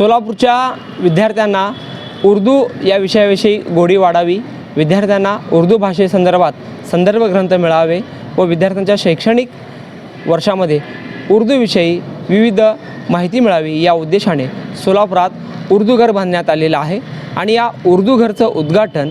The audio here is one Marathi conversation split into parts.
सोलापूरच्या विद्यार्थ्यांना उर्दू या विषयाविषयी गोडी वाढावी. विद्यार्थ्यांना उर्दू भाषेसंदर्भात संदर्भ ग्रंथ मिळावे व विद्यार्थ्यांच्या शैक्षणिक वर्षामध्ये उर्दूविषयी विविध माहिती मिळावी या उद्देशाने सोलापुरात उर्दू घर बांधण्यात आलेलं आहे. आणि या उर्दू घरचं उद्घाटन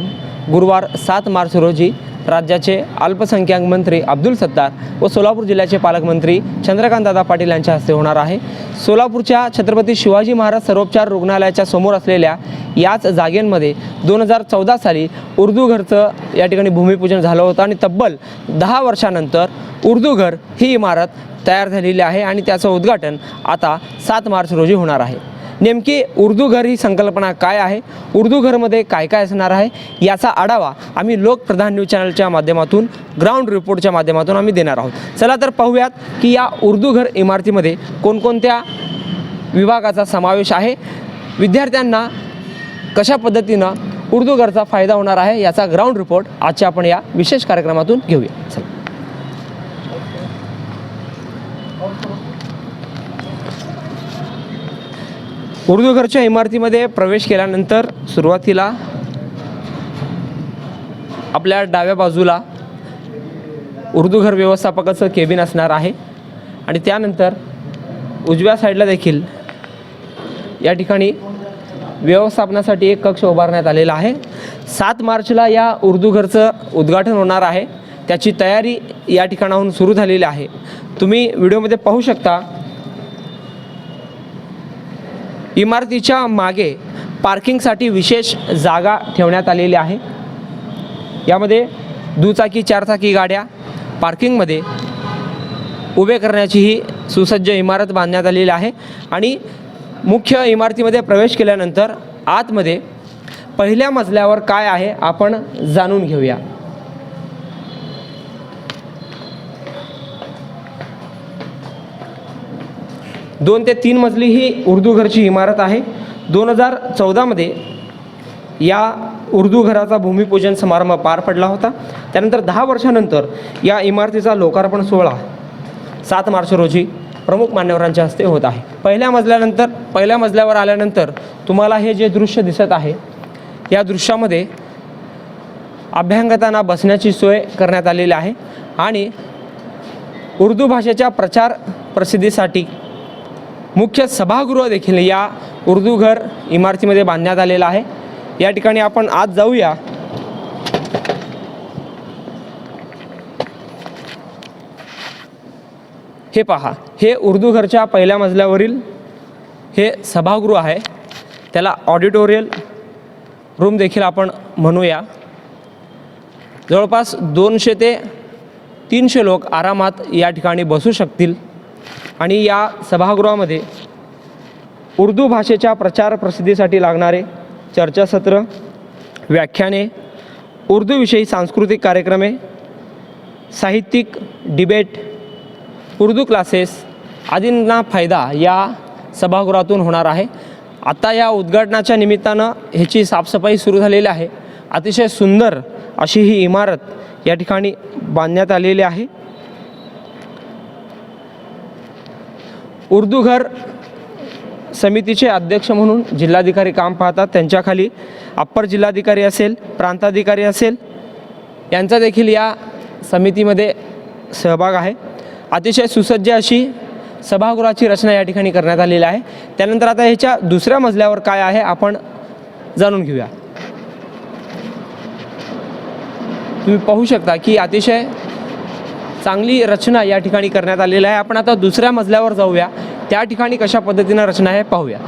गुरुवार सात मार्च रोजी राज्याचे अल्पसंख्याक मंत्री अब्दुल सत्तार व सोलापूर जिल्ह्याचे पालकमंत्री चंद्रकांतदादा पाटील यांच्या हस्ते होणार आहे. सोलापूरच्या छत्रपती शिवाजी महाराज सर्वोपचार रुग्णालयाच्या समोर असलेल्या याच जागेंमध्ये दोन हजार चौदा साली उर्दू घरचं या ठिकाणी भूमिपूजन झालं होतं आणि तब्बल दहा वर्षानंतर उर्दू घर ही इमारत तयार झालेली आहे आणि त्याचं उद्घाटन आता सात मार्च रोजी होणार आहे. नेमकी उर्दू घर ही संकल्पना काय आहे? उर्दू घरमध्ये काय काय असणार आहे? याचा आढावा आम्ही लोकप्रधान न्यूज चॅनलच्या माध्यमातून ग्राउंड रिपोर्टच्या माध्यमातून आम्ही देणार आहोत. चला तर पाहूयात की या उर्दू घर इमारतीमध्ये कोणकोणत्या विभागाचा समावेश आहे? विद्यार्थ्यांना कशा पद्धतीनं उर्दू घरचा फायदा होणार आहे? याचा ग्राउंड रिपोर्ट आजच्या आपण या विशेष कार्यक्रमातून घेऊया. चला. उर्दू घरच्या इमारतीमध्ये प्रवेश केल्यानंतर सुरुवातीला आपल्या डाव्या बाजूला उर्दू घर व्यवस्थापकाचं केबिन असणार आहे. आणि त्यानंतर उजव्या साईडला देखील या ठिकाणी व्यवस्थापनासाठी एक कक्ष उभारण्यात आलेला आहे. सात मार्चला या उर्दू घरचं उद्घाटन होणार आहे. त्याची तयारी या ठिकाणाहून सुरू झालेली आहे. तुम्ही व्हिडिओमध्ये पाहू शकता इमारतीच्या मागे पार्किंगसाठी विशेष जागा ठेवण्यात आलेली आहे. यामध्ये दुचाकी चारचाकी गाड्या पार्किंगमध्ये उभे करण्याची ही सुसज्ज इमारत बांधण्यात आलेली आहे आणि मुख्य इमारतीमध्ये प्रवेश केल्यानंतर आतमध्ये पहिल्या मजल्यावर काय आहे आपण जाणून घेऊया. दोन ते तीन मजली ही उर्दू घरची इमारत आहे. दोन हजार चौदामध्ये या उर्दू घराचा भूमिपूजन समारंभ पार पडला होता. त्यानंतर दहा वर्षानंतर या इमारतीचा लोकार्पण सोहळा सात मार्च रोजी प्रमुख मान्यवरांच्या हस्ते होत आहे. पहिल्या मजल्यानंतर पहिल्या मजल्यावर आल्यानंतर तुम्हाला हे जे दृश्य दिसत आहे या दृश्यामध्ये अभ्यंगतांना बसण्याची सोय करण्यात आलेली आहे आणि उर्दू भाषेच्या प्रचार प्रसिद्धीसाठी मुख्य सभागृह देखील या उर्दू घर इमारतीमध्ये बांधण्यात आलेलं आहे. या ठिकाणी आपण आज जाऊया. हे पहा हे उर्दू घरच्या पहिल्या मजल्यावरील हे सभागृह आहे. त्याला ऑडिटोरियल रूम देखील आपण म्हणूया. जवळपास दोनशे ते तीनशे लोक आरामात या ठिकाणी बसू शकतील. आणि या सभागृहामध्ये उर्दू भाषेच्या प्रचार प्रसिद्धीसाठी लागणारे चर्चासत्र व्याख्याने उर्दूविषयी सांस्कृतिक कार्यक्रमे साहित्यिक डिबेट उर्दू क्लासेस आदींना फायदा या सभागृहातून होणार आहे. आता या उद्घाटनाच्या निमित्तानं ह्याची साफसफाई सुरू झालेली आहे. अतिशय सुंदर अशी ही इमारत या ठिकाणी बांधण्यात आलेली आहे. उर्दू घर समितीचे अध्यक्ष म्हणून जिल्हाधिकारी काम पाहतात. त्यांच्याखाली अप्पर जिल्हाधिकारी असेल प्रांताधिकारी असेल यांचा देखील या समितीमध्ये सहभाग आहे. अतिशय सुसज्ज अशी सभागृहाची रचना या ठिकाणी करण्यात आलेली आहे. त्यानंतर आता ह्याच्या दुसऱ्या मजल्यावर काय आहे आपण जाणून घेऊया. तुम्ही पाहू शकता की अतिशय चांगली रचना या ठिकाणी करण्यात आलेली आहे. आपण आता दुसऱ्या मजल्यावर जाऊया. त्या ठिकाणी कशा पद्धतीनं रचना आहे पाहूया.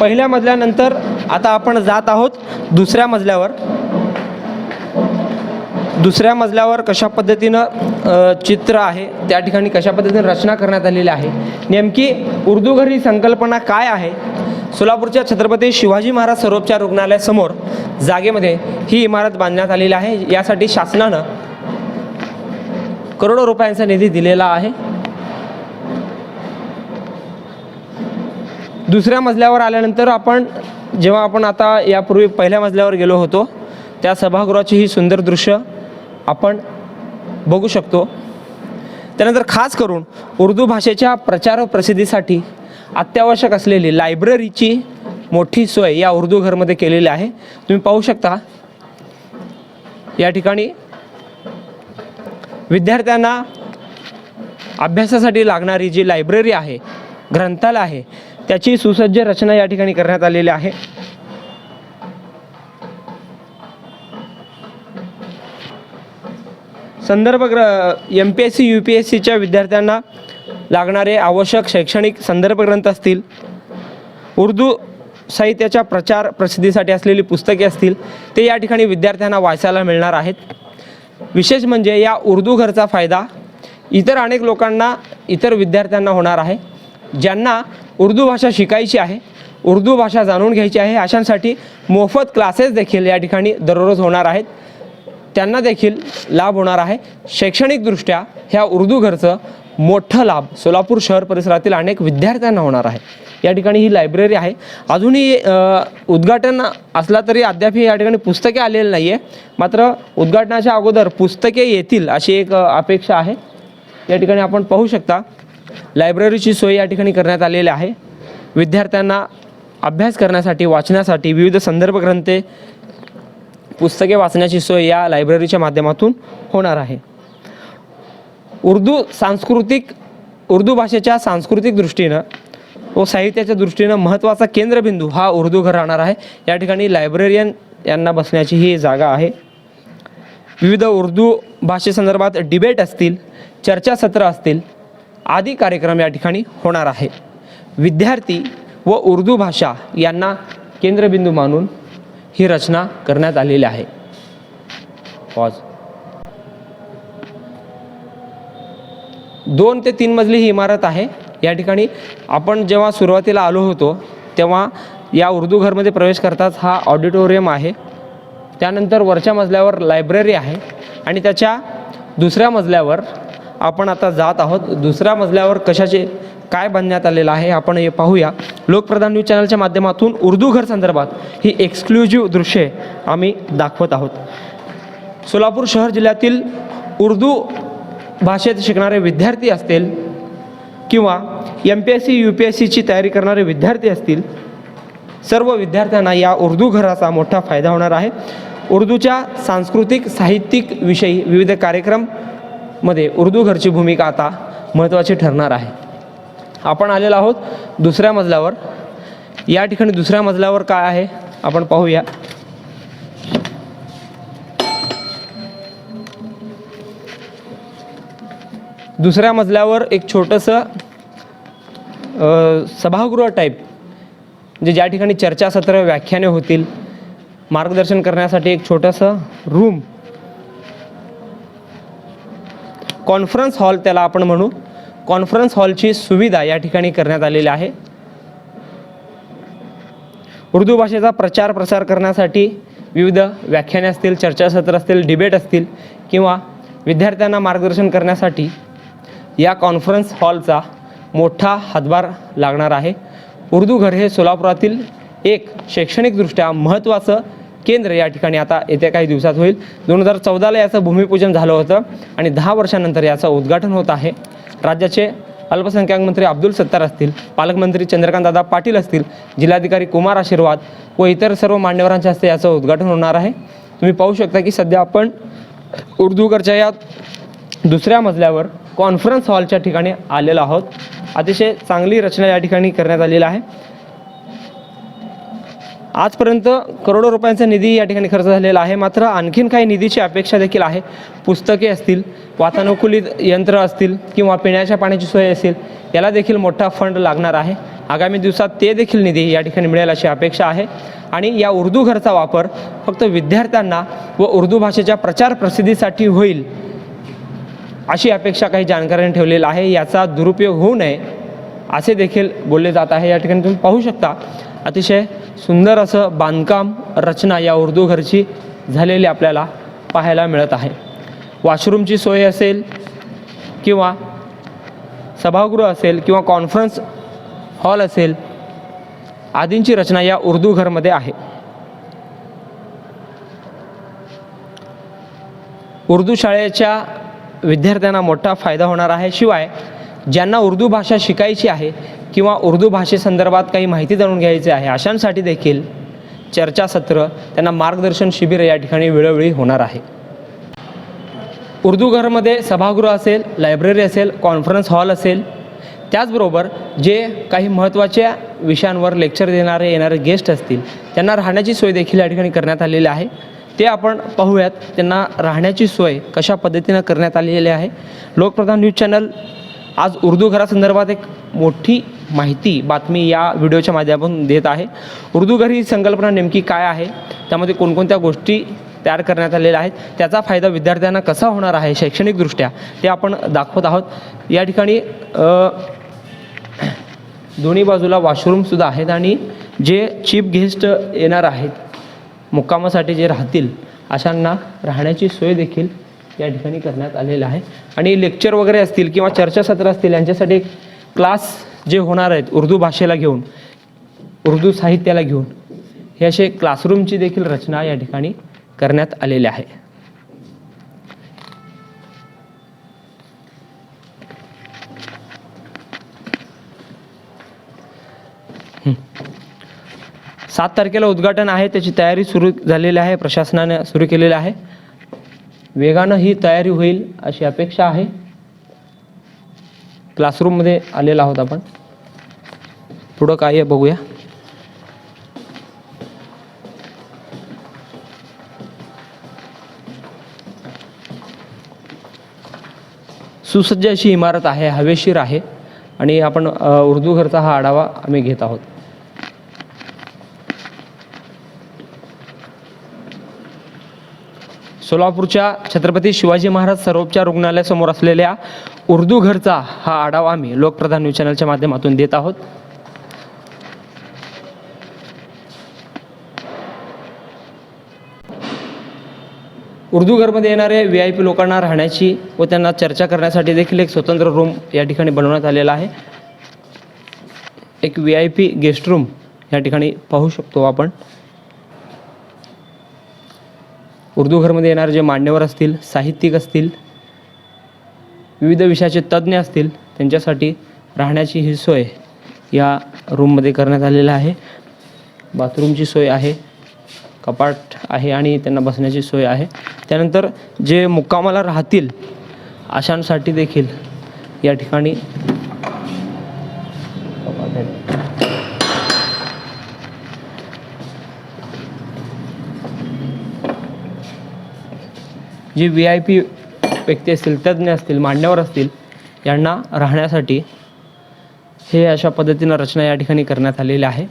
पहिल्या मजल्यानंतर आता आपण जात आहोत दुसऱ्या मजल्यावर. दुसऱ्या मजल्यावर कशा पद्धतीनं चित्र आहे त्या ठिकाणी कशा पद्धतीनं रचना करण्यात आलेली आहे. नेमकी उर्दू घर ही संकल्पना काय आहे? सोलापूरच्या छत्रपती शिवाजी महाराज सर्वोपचार रुग्णालयासमोर जागेमध्ये ही इमारत बांधण्यात आलेली आहे. यासाठी शासनानं करोडो रुपयांचा निधी दिलेला आहे. दुसऱ्या मजल्यावर आल्यानंतर आपण जेव्हा आपण आता यापूर्वी पहिल्या मजल्यावर गेलो होतो त्या सभागृहाची ही सुंदर दृश्य आपण बघू शकतो. त्यानंतर खास करून उर्दू भाषेच्या प्रचार व प्रसिद्धीसाठी अत्यावश्यक असलेली लायब्ररीची मोठी सोय या उर्दू घरमध्ये केलेली आहे. तुम्ही पाहू शकता. या ठिकाणी विद्यार्थ्यांना अभ्यासासाठी लागणारी जी लायब्ररी आहे ग्रंथालय आहे त्याची सुसज्ज रचना या ठिकाणी करण्यात आलेली आहे. संदर्भ ग्र M P S C U P S सीच्या विद्यार्थ्यांना लागणारे आवश्यक शैक्षणिक संदर्भ ग्रंथ असतील उर्दू साहित्याच्या प्रचार प्रसिद्धीसाठी असलेली पुस्तके असतील ते या ठिकाणी विद्यार्थ्यांना वाचायला मिळणार आहेत. विशेष म्हणजे या उर्दू घरचा फायदा इतर अनेक लोकांना इतर विद्यार्थ्यांना होणार आहे ज्यांना उर्दू भाषा शिकायची आहे उर्दू भाषा जाणून घ्यायची आहे अशांसाठी मोफत क्लासेस देखील या ठिकाणी दररोज होणार आहेत. त्यांना देखील लाभ होणार आहे. शैक्षणिकदृष्ट्या ह्या उर्दू घरचं मोठा लाभ सोलापूर शहर परिसरातील अनेक विद्यार्थ्यांना होणार आहे. या ठिकाणी ही लायब्ररी आहे. अजूनही उद्घाटन असला तरी अद्याप या ठिकाणी पुस्तके आलेली नाही आहे मात्र उद्घाटनाच्या अगोदर पुस्तके येतील अशी एक अपेक्षा आहे. या ठिकाणी आपण पाहू शकता लायब्ररीची सोय या ठिकाणी करण्यात आलेली आहे. विद्यार्थ्यांना अभ्यास करण्यासाठी वाचण्यासाठी विविध संदर्भ ग्रंथे पुस्तके वाचण्याची सोय या लायब्ररीच्या माध्यमातून होणार आहे. उर्दू सांस्कृतिक उर्दू भाषेच्या सांस्कृतिक दृष्टीनं व साहित्याच्या दृष्टीनं महत्त्वाचा केंद्रबिंदू हा उर्दू घर राहणार आहे. या ठिकाणी लायब्ररियन यांना बसण्याची ही जागा आहे. विविध उर्दू भाषेसंदर्भात डिबेट असतील चर्चासत्र असतील आदी कार्यक्रम या ठिकाणी होणार आहे. विद्यार्थी व उर्दू भाषा यांना केंद्रबिंदू मानून ही रचना करण्यात आलेली आहे. पॉज दोन ते तीन मजली ही इमारत आहे. या ठिकाणी आपण जेव्हा सुरुवातीला आलो होतो तेव्हा या उर्दू घरमध्ये प्रवेश करताच हा ऑडिटोरियम आहे. त्यानंतर वरच्या मजल्यावर लायब्ररी आहे आणि त्याच्या दुसऱ्या मजल्यावर आपण आता जात आहोत. दुसऱ्या मजल्यावर कशाचे काय बांधण्यात आलेलं आहे आपण हे पाहूया. लोकप्रधान न्यूज चॅनलच्या माध्यमातून उर्दू घर संदर्भात ही एक्सक्लुझिव्ह दृश्ये आम्ही दाखवत आहोत. सोलापूर शहर जिल्ह्यातील उर्दू भाषेत शिकणारे विद्यार्थी असतील किंवा M P S C U P S सीची तयारी करणारे विद्यार्थी असतील सर्व विद्यार्थ्यांना या उर्दू घराचा मोठा फायदा होणार आहे. उर्दूच्या सांस्कृतिक साहित्यिक विषयी विविध कार्यक्रममध्ये उर्दू घरची भूमिका आता महत्त्वाची ठरणार आहे. आपण आलेलो आहोत दुसऱ्या मजल्यावर. या ठिकाणी दुसऱ्या मजल्यावर काय आहे? आपण पाहूया. दुसऱ्या मजल्यावर एक छोटंसं सभागृह टाईप म्हणजे ज्या ठिकाणी चर्चासत्र व्याख्याने होतील मार्गदर्शन करण्यासाठी एक छोटंसं रूम कॉन्फरन्स हॉल त्याला आपण म्हणू. कॉन्फरन्स हॉलची सुविधा या ठिकाणी करण्यात आलेली आहे. उर्दू भाषेचा प्रचार प्रसार करण्यासाठी विविध व्याख्याने असतील चर्चासत्र असतील डिबेट असतील किंवा विद्यार्थ्यांना मार्गदर्शन करण्यासाठी या कॉन्फरन्स हॉलचा मोठा हातभार लागणार आहे. उर्दू घर हे सोलापुरातील एक शैक्षणिकदृष्ट्या महत्त्वाचं केंद्र या ठिकाणी आता येत्या काही दिवसात होईल. दोन हजार चौदाला याचं भूमिपूजन झालं होतं आणि दहा वर्षानंतर याचं उद्घाटन होत आहे. राज्याचे अल्पसंख्याक मंत्री अब्दुल सत्तार असतील पालकमंत्री चंद्रकांतदादा पाटील असतील जिल्हाधिकारी कुमार आशीर्वाद व इतर सर्व मान्यवरांच्या हस्ते याचं उद्घाटन होणार आहे. तुम्ही पाहू शकता की सध्या आपण उर्दूगरच्या या दुसऱ्या मजल्यावर कॉन्फरन्स हॉलच्या ठिकाणी आलेलो आहोत. अतिशय चांगली रचना या ठिकाणी करण्यात आलेली आहे. आजपर्यंत करोडो रुपयांचा निधी या ठिकाणी खर्च झालेला आहे. मात्र आणखीन काही निधीची अपेक्षा देखील आहे. पुस्तके असतील वातानुकूलित यंत्र असतील किंवा पिण्याच्या पाण्याची सोय असेल याला देखील मोठा फंड लागणार आहे. आगामी दिवसात ते देखील निधी या ठिकाणी मिळेल अशी अपेक्षा आहे. आणि या उर्दू घरचा वापर फक्त विद्यार्थ्यांना व उर्दू भाषेच्या प्रचार प्रसिद्धीसाठी होईल अशी अपेक्षा काही जाणकारांनी ठेवलेली आहे. याचा दुरुपयोग होऊ नये असे देखील बोलले जात आहे. या ठिकाणी तुम्ही पाहू शकता अतिशय सुंदर असं बांधकाम रचना या उर्दू घरची झालेली आपल्याला पाहायला मिळत आहे. वॉशरूमची सोय असेल किंवा सभागृह असेल किंवा कॉन्फरन्स हॉल असेल आदींची रचना या उर्दू घरमध्ये आहे. उर्दू शाळेच्या विद्यार्थ्यांना मोठा फायदा होणार आहे. शिवाय ज्यांना उर्दू भाषा शिकायची आहे किंवा उर्दू भाषेसंदर्भात काही माहिती जाणून घ्यायची आहे अशांसाठी देखील चर्चासत्र त्यांना मार्गदर्शन शिबिर या ठिकाणी वेळोवेळी होणार आहे. उर्दू घरमध्ये सभागृह असेल लायब्ररी असेल कॉन्फरन्स हॉल असेल त्याचबरोबर जे काही महत्त्वाच्या विषयांवर लेक्चर देणारे येणारे गेस्ट असतील त्यांना राहण्याची सोय देखील या ठिकाणी करण्यात आलेली आहे. ते आपण पाहूयात. त्यांना राहण्याची सोय कशा पद्धतीनं करण्यात आलेली आहे. लोकप्रधान न्यूज चॅनल आज उर्दू घरासंदर्भात एक मोठी माहिती बातमी या व्हिडिओच्या माध्यमातून देत आहे. उर्दू घर ही संकल्पना नेमकी काय आहे? त्यामध्ये कोणकोणत्या गोष्टी तयार करण्यात आलेल्या आहेत? त्याचा फायदा विद्यार्थ्यांना कसा होणार आहे? शैक्षणिकदृष्ट्या ते आपण दाखवत आहोत. या ठिकाणी दोन्ही बाजूला वॉशरूमसुद्धा आहेत आणि जे चीफ गेस्ट येणार आहेत मुक्कामासाठी जे राहतील अशांना राहण्याची सोय देखील या ठिकाणी करण्यात आलेलं आहे. आणि लेक्चर वगैरे असतील किंवा चर्चासत्र असतील यांच्यासाठी क्लास जे होणार आहेत उर्दू भाषेला घेऊन उर्दू साहित्याला घेऊन हे असे क्लासरूमची देखील रचना या ठिकाणी करण्यात आलेली आहे. सात तारखेला उद्घाटन आहे त्याची तयारी सुरू झालेली आहे प्रशासनाने सुरू केलेली आहे. वेगानं ही तयारी होईल अशी अपेक्षा आहे. क्लासरूममध्ये आलेला आहोत आपण. पुढं काय आहे बघूया. सुसज्ज अशी इमारत आहे हवेशीर आहे. आणि आपण उर्दू घरचा हा आढावा आम्ही घेत आहोत. सोलापूरच्या छत्रपती शिवाजी महाराज सरोपच्या रुग्णालयासमोर असलेल्या उर्दू घरचा हा आढावा आम्ही लोकप्रधान न्यूज चॅनलच्या माध्यमातून देत आहोत. उर्दू घरमध्ये येणारे व्ही आय पी लोकांना राहण्याची व त्यांना चर्चा करण्यासाठी देखील एक स्वतंत्र रूम या ठिकाणी बनवण्यात आलेला आहे. एक V I P guest room या ठिकाणी पाहू शकतो आपण. उर्दू घरमध्ये येणारे जे मान्यवर असतील साहित्यिक असतील विविध विषयाचे तज्ज्ञ असतील त्यांच्यासाठी राहण्याची ही सोय या रूममध्ये करण्यात आलेलं आहे. बाथरूमची सोय आहे कपाट आहे आणि त्यांना बसण्याची सोय आहे. त्यानंतर जे मुक्कामाला राहतील अशांसाठी देखील या ठिकाणी जे व्ही आय पी व्यक्ती असतील तज्ज्ञ असतील मांडण्यावर असतील यांना राहण्यासाठी हे अशा पद्धतीनं रचना या ठिकाणी करण्यात आलेली आहे.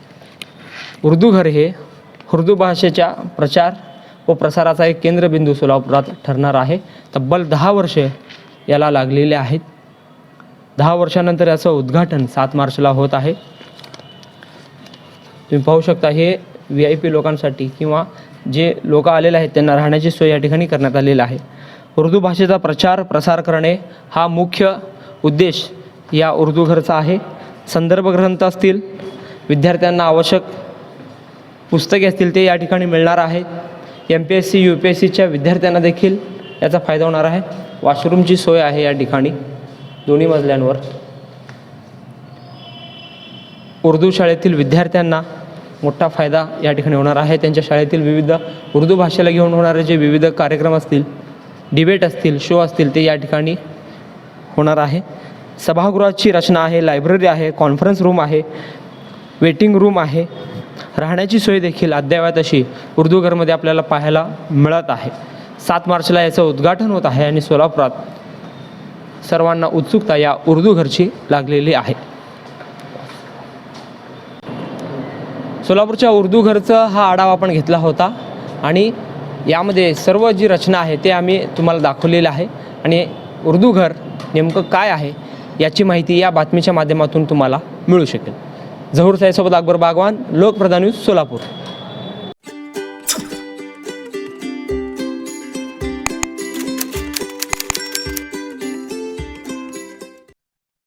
उर्दू घर हे उर्दू भाषेच्या प्रचार व प्रसाराचा एक केंद्रबिंदू सोलापुरात ठरणार आहे. तब्बल दहा वर्षे याला लागलेले आहेत. दहा वर्षानंतर याचं उद्घाटन सात मार्चला होत आहे. तुम्ही पाहू शकता हे व्ही आय पी लोकांसाठी किंवा जे लोक आलेले आहेत त्यांना राहण्याची सोय या ठिकाणी करण्यात आलेली आहे. उर्दू भाषेचा प्रचार प्रसार करणे हा मुख्य उद्देश या उर्दू घरचा आहे. संदर्भ ग्रंथ असतील विद्यार्थ्यांना आवश्यक पुस्तके असतील ते या ठिकाणी मिळणार आहेत. M P S C U P S सीच्या विद्यार्थ्यांना देखील याचा फायदा होणार आहे. वॉशरूमची सोय आहे या ठिकाणी दोन्ही मजल्यांवर. उर्दू शाळेतील विद्यार्थ्यांना मोठा फायदा या ठिकाणी होणार आहे. त्यांच्या शाळेतील विविध उर्दू भाषेला घेऊन होणारे जे विविध कार्यक्रम असतील डिबेट असतील शो असतील ते या ठिकाणी होणार आहे. सभागृहाची रचना आहे लायब्ररी आहे कॉन्फरन्स रूम आहे वेटिंग रूम आहे. राहण्याची सोय देखील अद्ययावत अशी उर्दू घरमध्ये आपल्याला पाहायला मिळत आहे. सात मार्चला याचं उद्घाटन होत आहे आणि सोलापुरात सर्वांना उत्सुकता या उर्दू घरची लागलेली आहे. सोलापूरच्या उर्दू घरचं हा आढावा आपण घेतला होता. आणि यामध्ये सर्व जी रचना आहे ते आम्ही तुम्हाला दाखवलेलं आहे. आणि उर्दू घर नेमकं काय आहे याची माहिती या बातमीच्या माध्यमातून तुम्हाला मिळू शकेल. जहूर साहेबसोबत अकबर बागवान लोकप्रधान न्यूज सोलापूर.